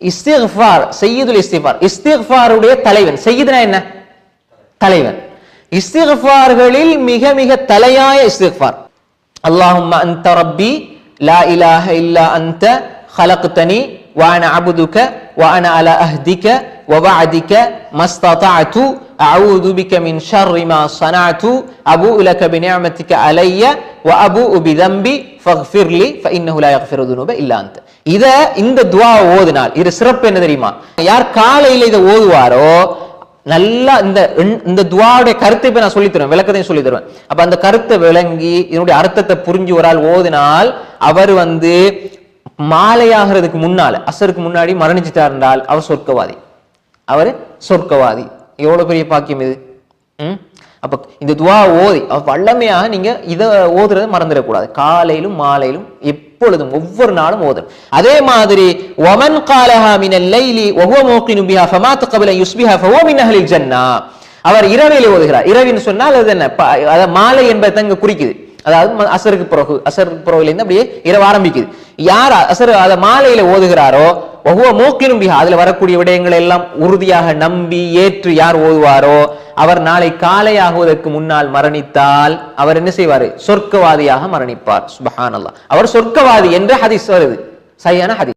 இஸ்திஃபார் செய்யுதுல் இஸ்திஃபார் இஸ்திஃபாருடைய தலைவன் செய்யுதுனா என்ன தலைவன் இஸ்திஃபார்களில் மிக மிக தலையாய இஸ்திஃபார் اللهم أنت ربي لا إله إلا أنت خلقتني وأنا عبدك وأنا على أهدك ووعدك ما استطعت أعوذ بك من شر ما صنعت أبوء لك بنعمتك علي அபு உபிதம்பி தம்பி ஃப ஃபஇன்னஹுலா யக்ஃபிரு துனுப இல்லாந்த் இத இந்த துவா ஓதுனால் இது சிறப்பு என்ன தெரியுமா? யார் காலையில இதை ஓதுவாரோ நல்லா இந்த இந்த துவாவுடைய கருத்தை இப்போ நான் சொல்லி தருவேன் விளக்கத்தையும் சொல்லி தருவேன் அப்ப அந்த கருத்தை விளங்கி இதனுடைய அர்த்தத்தை புரிஞ்சு ஒரு ஆள் ஓதினால் அவர் வந்து மாலையாகிறதுக்கு முன்னால அசருக்கு முன்னாடி மரணிச்சுட்டார் இருந்தால் அவர் சொர்க்கவாதி. அவர் சொர்க்கவாதி. எவ்வளவு பெரிய பாக்கியம் இது? உம் அப்போ இந்த துவா ஓதி வல்லமையாக நீங்க இதை ஓதுறதை மறந்துடக்கூடாது. காலையிலும் மாலையிலும் எப்பொழுதும் ஒவ்வொரு நாளும் ஓதணும். அதே மாதிரி ஒமன் காலஹா மினல் லைலி ஒஹுவ மோக்கினு பிஹா ஃபமாத் கபில யுஸ்பிஹா ஃபஹுவ மின் அஹ்லில் ஜன்னா. அவர் இரவிலே ஓதுகிறார். இரவின்னு சொன்னால் அது என்ன? மாலை என்பதை தங்க குறிக்குது. அதாவது அசருக்கு பிறகு அசருக்கு பிறகுலேருந்து அப்படியே இரவு ஆரம்பிக்குது. யார் அசர் அதை மாலையில ஓதுகிறாரோ ஒவ்வொரு மூக்கிலும் பிஹா அதுல வரக்கூடிய விடயங்களை எல்லாம் உறுதியாக நம்பி ஏற்று யார் ஓதுவாரோ அவர் நாளை காலையாகுவதற்கு முன்னால் மரணித்தால் அவர் என்ன செய்வாரு? சொர்க்கவாதியாக மரணிப்பார். அல்லா அவர் சொர்க்கவாதி என்ற ஹதீஸ் வருது. சரியான ஹதீஸ்.